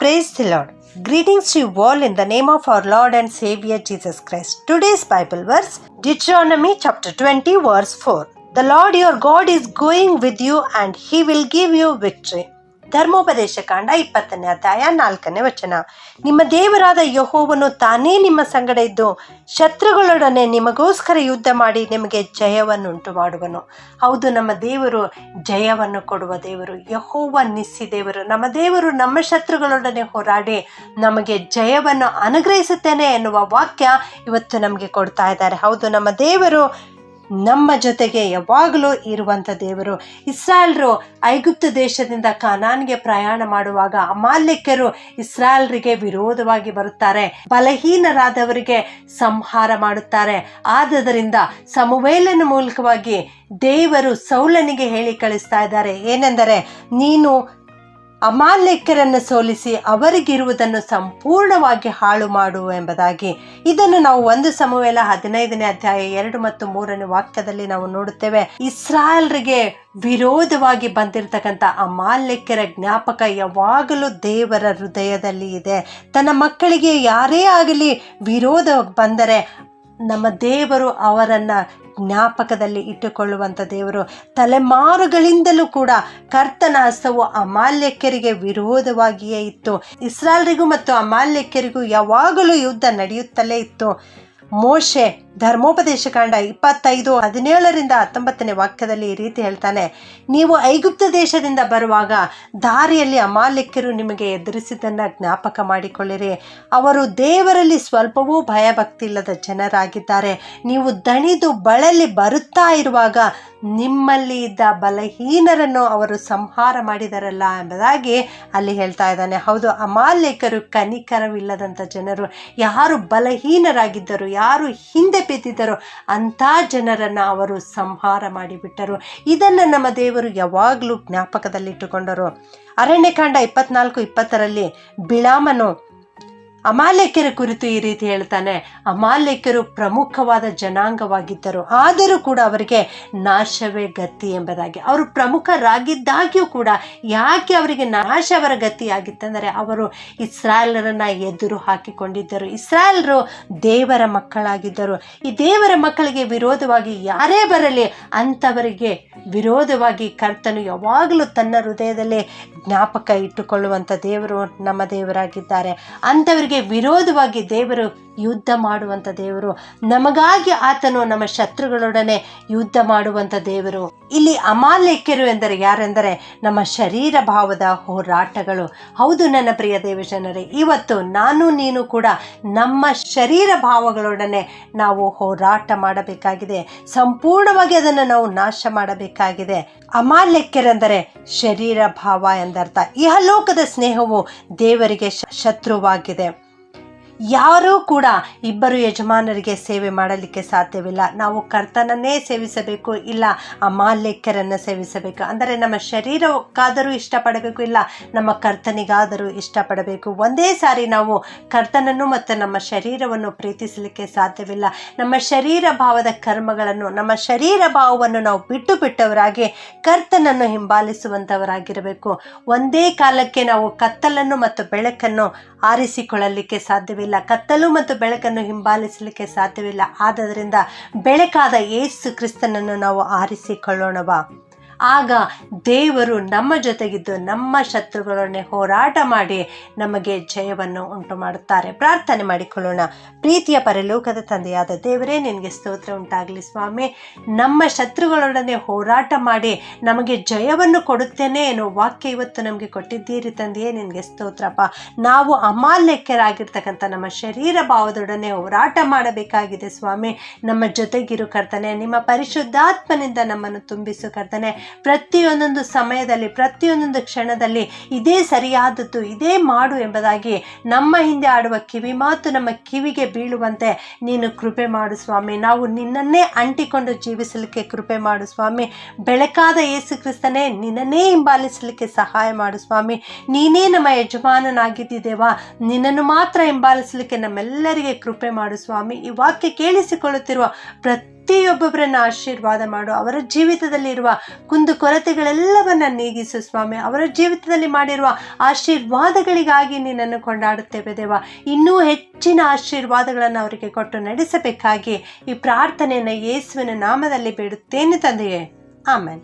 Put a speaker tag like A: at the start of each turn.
A: Praise the Lord. Greetings to you all in the name of our Lord and Savior Jesus Christ. Today's Bible verse Deuteronomy chapter 20, verse 4. The Lord your God is going with you and he will give you victory. ಧರ್ಮೋಪದೇಶ ಕಾಂಡ ಇಪ್ಪತ್ತನೇ ಅಧ್ಯಾಯ ನಾಲ್ಕನೇ ವಚನ. ನಿಮ್ಮ ದೇವರಾದ ಯಹೋವನು ತಾನೇ ನಿಮ್ಮ ಸಂಗಡ ಇದ್ದು ಶತ್ರುಗಳೊಡನೆ ನಿಮಗೋಸ್ಕರ ಯುದ್ಧ ಮಾಡಿ ನಿಮಗೆ ಜಯವನ್ನುಂಟು ಮಾಡುವನು. ಹೌದು, ನಮ್ಮ ದೇವರು ಜಯವನ್ನು ಕೊಡುವ ದೇವರು, ಯಹೋವ ನಿಸ್ಸಿ ದೇವರು. ನಮ್ಮ ದೇವರು ನಮ್ಮ ಶತ್ರುಗಳೊಡನೆ ಹೋರಾಡಿ ನಮಗೆ ಜಯವನ್ನು ಅನುಗ್ರಹಿಸುತ್ತೇನೆ ಎನ್ನುವ ವಾಕ್ಯ ಇವತ್ತು ನಮಗೆ ಕೊಡ್ತಾ ಇದ್ದಾರೆ. ಹೌದು, ನಮ್ಮ ದೇವರು ನಮ್ಮ ಜೊತೆಗೆ ಯಾವಾಗಲೂ ಇರುವಂಥ ದೇವರು. ಇಸ್ರಾಯಲ್ರು ಐಗುಪ್ತ ದೇಶದಿಂದ ಕಾನಾನ್ಗೆ ಪ್ರಯಾಣ ಮಾಡುವಾಗ ಅಮಾಲ್ಯಕರು ಇಸ್ರಾಯಲ್ರಿಗೆ ವಿರೋಧವಾಗಿ ಬರುತ್ತಾರೆ. ಬಲಹೀನರಾದವರಿಗೆ ಸಂಹಾರ ಮಾಡುತ್ತಾರೆ. ಆದ್ದರಿಂದ ಸಮುವೇಲನ ಮೂಲಕವಾಗಿ ದೇವರು ಸೌಲನಿಗೆ ಹೇಳಿ ಕಳಿಸ್ತಾ ಇದ್ದಾರೆ. ಏನೆಂದರೆ, ನೀನು ಅಮಾಲ್ಯಕರನ್ನು ಸೋಲಿಸಿ ಅವರಿಗಿರುವುದನ್ನು ಸಂಪೂರ್ಣವಾಗಿ ಹಾಳು ಮಾಡು ಎಂಬುದಾಗಿ. ಇದನ್ನು ನಾವು ಒಂದು ಸಮುವೇಲ ಹದಿನೈದನೇ ಅಧ್ಯಾಯ ಎರಡು ಮತ್ತು ಮೂರನೇ ವಾಕ್ಯದಲ್ಲಿ ನಾವು ನೋಡುತ್ತೇವೆ. ಇಸ್ರಾಯಲ್ರಿಗೆ ವಿರೋಧವಾಗಿ ಬಂದಿರತಕ್ಕಂಥ ಅಮಾಲ್ಯಕ್ಯರ ಜ್ಞಾಪಕ ಯಾವಾಗಲೂ ದೇವರ ಹೃದಯದಲ್ಲಿ ಇದೆ. ತನ್ನ ಮಕ್ಕಳಿಗೆ ಯಾರೇ ಆಗಲಿ ವಿರೋಧ ಬಂದರೆ ನಮ್ಮ ದೇವರು ಅವರನ್ನು ಜ್ಞಾಪಕದಲ್ಲಿ ಇಟ್ಟುಕೊಳ್ಳುವಂಥ ದೇವರು ತಲೆಮಾರುಗಳಿಂದಲೂ ಕೂಡ ಕರ್ತನ ಹಸ್ತವು ಅಮಾಲ್ಯಕರಿಗೆ ವಿರೋಧವಾಗಿಯೇ ಇತ್ತು. ಇಸ್ರಾಲ್ರಿಗೂ ಮತ್ತು ಅಮಾಲ್ಯಕರಿಗೂ ಯಾವಾಗಲೂ ಯುದ್ಧ ನಡೆಯುತ್ತಲೇ ಇತ್ತು. ಮೋಶೆ ಧರ್ಮೋಪದೇಶ ಕಾಂಡ ಇಪ್ಪತ್ತೈದು ಹದಿನೇಳರಿಂದ ಹತ್ತೊಂಬತ್ತನೇ ವಾಕ್ಯದಲ್ಲಿ ಈ ರೀತಿ ಹೇಳ್ತಾನೆ. ನೀವು ಐಗುಪ್ತ ದೇಶದಿಂದ ಬರುವಾಗ ದಾರಿಯಲ್ಲಿ ಅಮಾಲಿಕ್ಯರು ನಿಮಗೆ ಎದುರಿಸಿದ್ದನ್ನು ಜ್ಞಾಪಕ ಮಾಡಿಕೊಳ್ಳಿರಿ. ಅವರು ದೇವರಲ್ಲಿ ಸ್ವಲ್ಪವೂ ಭಯಭಕ್ತಿ ಇಲ್ಲದ ಜನರಾಗಿದ್ದಾರೆ. ನೀವು ದಣಿದು ಬಳಲಿ ಬರುತ್ತಾ ಇರುವಾಗ ನಿಮ್ಮಲ್ಲಿ ಇದ್ದ ಬಲಹೀನರನ್ನು ಅವರು ಸಂಹಾರ ಮಾಡಿದರಲ್ಲ ಎಂಬುದಾಗಿ ಅಲ್ಲಿ ಹೇಳ್ತಾ ಇದ್ದಾನೆ. ಹೌದು ಅಮಾಲ್ಯಕರು ಕನಿಕರವಿಲ್ಲದಂಥ ಜನರು. ಯಾರು ಬಲಹೀನರಾಗಿದ್ದರು, ಯಾರು ಹಿಂದೆ ಬಿದ್ದಿದ್ದರು. ಅಂಥ ಜನರನ್ನು ಅವರು ಸಂಹಾರ ಮಾಡಿಬಿಟ್ಟರು. ಇದನ್ನು ನಮ್ಮ ದೇವರು ಯಾವಾಗಲೂ ಜ್ಞಾಪಕದಲ್ಲಿಟ್ಟುಕೊಂಡರು. ಅರಣ್ಯಕಾಂಡ ಇಪ್ಪತ್ನಾಲ್ಕು, ಇಪ್ಪತ್ತರಲ್ಲಿ ಬಿಳಾಮನು ಅಮಾಲ್ಯಕರ ಕುರಿತು ಈ ರೀತಿ ಹೇಳ್ತಾನೆ ಅಮಾಲೇಖ್ಯರು ಪ್ರಮುಖವಾದ ಜನಾಂಗವಾಗಿದ್ದರು, ಆದರೂ ಕೂಡ ಅವರಿಗೆ ನಾಶವೇ ಗತಿ ಎಂಬುದಾಗಿ. ಅವರು ಪ್ರಮುಖರಾಗಿದ್ದಾಗ್ಯೂ ಕೂಡ ಯಾಕೆ ಅವರಿಗೆ ನಾಶ ಅವರ ಗತಿಯಾಗಿತ್ತೆಂದರೆ, ಅವರು ಇಸ್ರಾಯೇಲರನ್ನ ಎದುರು ಹಾಕಿಕೊಂಡಿದ್ದರು. ಇಸ್ರಾಯೇಲರು ದೇವರ ಮಕ್ಕಳಾಗಿದ್ದರು. ಈ ದೇವರ ಮಕ್ಕಳಿಗೆ ವಿರೋಧವಾಗಿ ಯಾರೇ ಬರಲಿ, ಅಂಥವರಿಗೆ ವಿರೋಧವಾಗಿ ಕರ್ತನು ಯಾವಾಗಲೂ ತನ್ನ ಹೃದಯದಲ್ಲಿ ಜ್ಞಾಪಕ ಇಟ್ಟುಕೊಳ್ಳುವಂಥ ದೇವರು ನಮ್ಮ ದೇವರಾಗಿದ್ದಾರೆ. ಅಂಥವರಿಗೆ ವಿರೋಧವಾಗಿ ದೇವರು ಯುದ್ಧ ಮಾಡುವಂಥ ದೇವರು. ನಮಗಾಗಿ ಆತನು ನಮ್ಮ ಶತ್ರುಗಳೊಡನೆ ಯುದ್ಧ ಮಾಡುವಂಥ ದೇವರು. ಇಲ್ಲಿ ಅಮಾಲೇಖ್ಯರು ಎಂದರೆ ಯಾರೆಂದರೆ ನಮ್ಮ ಶರೀರ ಭಾವದ ಹೋರಾಟಗಳು. ಹೌದು ನನ್ನ ಪ್ರಿಯ ದೇವಜನರೇ ಇವತ್ತು ನಾನು ನೀನು ಕೂಡ ನಮ್ಮ ಶರೀರ ಭಾವಗಳೊಡನೆ ನಾವು ಹೋರಾಟ ಮಾಡಬೇಕಾಗಿದೆ. ಸಂಪೂರ್ಣವಾಗಿ ಅದನ್ನು ನಾವು ನಾಶ ಮಾಡಬೇಕಾಗಿದೆ. ಅಮಾಲೇಖ್ಯರೆಂದರೆ ಶರೀರ ಭಾವ ಎಂದರ್ಥ. ಇಹಲೋಕದ ಸ್ನೇಹವು ದೇವರಿಗೆ ಶತ್ರುವಾಗಿದೆ. ಯಾರೂ ಕೂಡ ಇಬ್ಬರು ಯಜಮಾನರಿಗೆ ಸೇವೆ ಮಾಡಲಿಕ್ಕೆ ಸಾಧ್ಯವಿಲ್ಲ. ನಾವು ಕರ್ತನನ್ನೇ ಸೇವಿಸಬೇಕು, ಇಲ್ಲ ಅಮಾಲ್ಯಕರನ್ನು ಸೇವಿಸಬೇಕು. ಅಂದರೆ ನಮ್ಮ ಶರೀರಕ್ಕಾದರೂ ಇಷ್ಟಪಡಬೇಕು, ಇಲ್ಲ ನಮ್ಮ ಕರ್ತನಿಗಾದರೂ ಇಷ್ಟಪಡಬೇಕು. ಒಂದೇ ಸಾರಿ ನಾವು ಕರ್ತನನ್ನು ಮತ್ತು ನಮ್ಮ ಶರೀರವನ್ನು ಪ್ರೀತಿಸಲಿಕ್ಕೆ ಸಾಧ್ಯವಿಲ್ಲ. ನಮ್ಮ ಶರೀರ ಭಾವದ ಕರ್ಮಗಳನ್ನು, ನಮ್ಮ ಶರೀರ ಭಾವವನ್ನು ನಾವು ಬಿಟ್ಟು ಬಿಟ್ಟವರಾಗಿ ಕರ್ತನನ್ನು ಹಿಂಬಾಲಿಸುವಂಥವರಾಗಿರಬೇಕು. ಒಂದೇ ಕಾಲಕ್ಕೆ ನಾವು ಕತ್ತಲನ್ನು ಮತ್ತು ಬೆಳಕನ್ನು ಆರಿಸಿಕೊಳ್ಳಲಿಕ್ಕೆ ಸಾಧ್ಯವಿಲ್ಲ. ಕತ್ತಲು ಮತ್ತು ಬೆಳಕನ್ನು ಹಿಂಬಾಲಿಸಲಿಕ್ಕೆ ಸಾಧ್ಯವಿಲ್ಲ. ಆದ್ದರಿಂದ ಬೆಳಕಾದ ಏಸು ಕ್ರಿಸ್ತನನ್ನು ನಾವು ಆರಿಸಿಕೊಳ್ಳೋಣವಾ? ಆಗ ದೇವರು ನಮ್ಮ ಜೊತೆಗಿದ್ದು ನಮ್ಮ ಶತ್ರುಗಳನ್ನೇ ಹೋರಾಟ ಮಾಡಿ ನಮಗೆ ಜಯವನ್ನು ಉಂಟು ಮಾಡುತ್ತಾರೆ ಪ್ರಾರ್ಥನೆ ಮಾಡಿಕೊಳ್ಳೋಣ. ಪ್ರೀತಿಯ ಪರಲೋಕದ ತಂದೆಯಾದ ದೇವರೇ, ನಿನಗೆ ಸ್ತೋತ್ರ ಉಂಟಾಗಲಿ ಸ್ವಾಮಿ. ನಮ್ಮ ಶತ್ರುಗಳೊಡನೆ ಹೋರಾಟ ಮಾಡಿ ನಮಗೆ ಜಯವನ್ನು ಕೊಡುತ್ತೇನೆ ಎನ್ನುವ ವಾಕ್ಯ ಇವತ್ತು ನಮಗೆ ಕೊಟ್ಟಿದ್ದೀರಿ ತಂದೆಯೇ, ನಿನಗೆ ಸ್ತೋತ್ರಪ್ಪ. ನಾವು ಅಮಾಲ್ಯಕ್ಯರಾಗಿರ್ತಕ್ಕಂಥ ನಮ್ಮ ಶರೀರ ಭಾವದೊಡನೆ ಹೋರಾಟ ಮಾಡಬೇಕಾಗಿದೆ ಸ್ವಾಮಿ. ನಮ್ಮ ಜೊತೆಗಿರು ಕರ್ತನೆ, ನಿಮ್ಮ ಪರಿಶುದ್ಧಾತ್ಮನಿಂದ ನಮ್ಮನ್ನು ತುಂಬಿಸು ಕರ್ತನೆ. ಪ್ರತಿಯೊಂದೊಂದು ಸಮಯದಲ್ಲಿ, ಪ್ರತಿಯೊಂದೊಂದು ಕ್ಷಣದಲ್ಲಿ ಇದೇ ಸರಿಯಾದದ್ದು, ಇದೇ ಮಾಡು ಎಂಬುದಾಗಿ ನಮ್ಮ ಹಿಂದೆ ಆಡುವ ಕಿವಿ ಮಾತು ನಮ್ಮ ಕಿವಿಗೆ ಬೀಳುವಂತೆ ನೀನು ಕೃಪೆ ಮಾಡು ಸ್ವಾಮಿ. ನಾವು ನಿನ್ನನ್ನೇ ಅಂಟಿಕೊಂಡು ಜೀವಿಸಲಿಕ್ಕೆ ಕೃಪೆ ಮಾಡು ಸ್ವಾಮಿ. ಬೆಳಕಾದ ಯೇಸು ಕ್ರಿಸ್ತನೇ, ನಿನ್ನನ್ನೇ ಹಿಂಬಾಲಿಸಲಿಕ್ಕೆ ಸಹಾಯ ಮಾಡು ಸ್ವಾಮಿ. ನೀನೇ ನಮ್ಮ ಯಜಮಾನನಾಗಿದ್ದೇವಾ ನಿನ್ನನ್ನು ಮಾತ್ರ ಹಿಂಬಾಲಿಸಲಿಕ್ಕೆ ನಮ್ಮೆಲ್ಲರಿಗೆ ಕೃಪೆ ಮಾಡು ಸ್ವಾಮಿ. ಈ ವಾಕ್ಯ ಕೇಳಿಸಿಕೊಳ್ಳುತ್ತಿರುವ ಪ್ರತಿ ಪ್ರತಿಯೊಬ್ಬೊಬ್ಬರನ್ನ ಆಶೀರ್ವಾದ ಮಾಡು. ಅವರ ಜೀವಿತದಲ್ಲಿರುವ ಕುಂದು ಕೊರತೆಗಳೆಲ್ಲವನ್ನ ನೀಗಿಸು ಸ್ವಾಮಿ. ಅವರ ಜೀವಿತದಲ್ಲಿ ಮಾಡಿರುವ ಆಶೀರ್ವಾದಗಳಿಗಾಗಿ ನಿನ್ನನ್ನು ಕೊಂಡಾಡುತ್ತೇವೆ ದೇವ. ಇನ್ನೂ ಹೆಚ್ಚಿನ ಆಶೀರ್ವಾದಗಳನ್ನು ಅವರಿಗೆ ಕೊಟ್ಟು ನಡೆಸಬೇಕಾಗಿ ಈ ಪ್ರಾರ್ಥನೆಯನ್ನು ಯೇಸುವಿನ ನಾಮದಲ್ಲಿ ಬೇಡುತ್ತೇನೆ ತಂದೆಯೇ. ಆಮೇನ್.